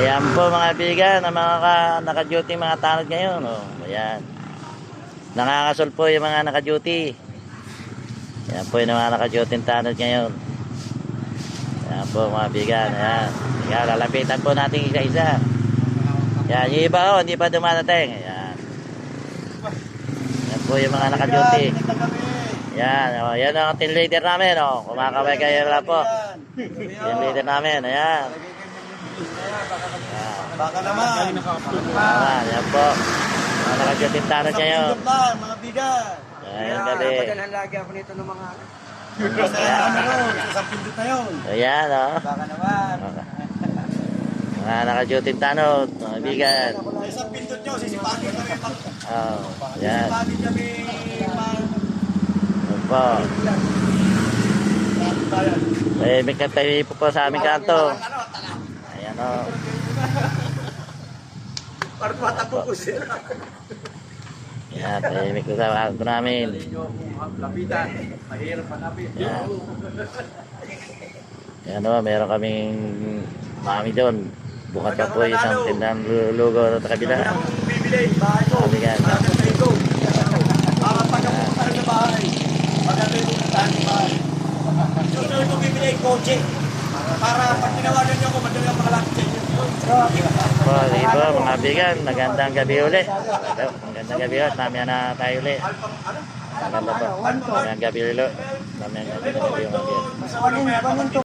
Ayan po mga bigan, ang mga ka, naka-duty mga tanod ngayon. Oh, ayan. Nakakasol po yung mga naka-duty. Ayan po yung mga naka-duty tanod ngayon. Ayan po mga bigan. Ayan. Ayan, lalapitan po natin isa-isa. Ayan, yung iba oh, hindi pa dumadating. Ayan. Ayan po yung mga naka-duty. Ayan, oh, yan ang team leader namin. Oh. Kumakaway kayo lang po. Team leader namin. Ayan. Baka naman. Ayan, yan po. Mga naka-duty tanod ngayon. Pindot lang, mga bigan. Ayan, gabi. Padalhan lagi ako nito ng mga... Masaya ano yun, isang pindot na yun. Ayan, oh. Baka naman. Mga naka-duty tanod, mga bigan. Isang pindot nyo, sisipagin kami. pag- Oh, ayan. Sisipagin kami. pag- Yan po. Eh, may katabi po po sa aming kanto. Ayan, oh. Parang tumatakbo ko sila. Ayan, tahimik ko sa kanto namin. Lapitan. Mahirap hanapin. Ayan. Ayan, oh, meron kaming mami doon. Bukat pa po isang tindang lugo sa kabila. Bibili, bahay ko. Maganda. Para ako sa bahay. Maganda na tayo sa bahay. Susunod bibili kotse. Para pag tinawagan niyo ako, madali sa sige po, mga bigan, magandang gabi uli. Ito, magandang gabi ulit. Mamaya na tayo uli. Magandang gabi ulit. Mamaya na tayo uli.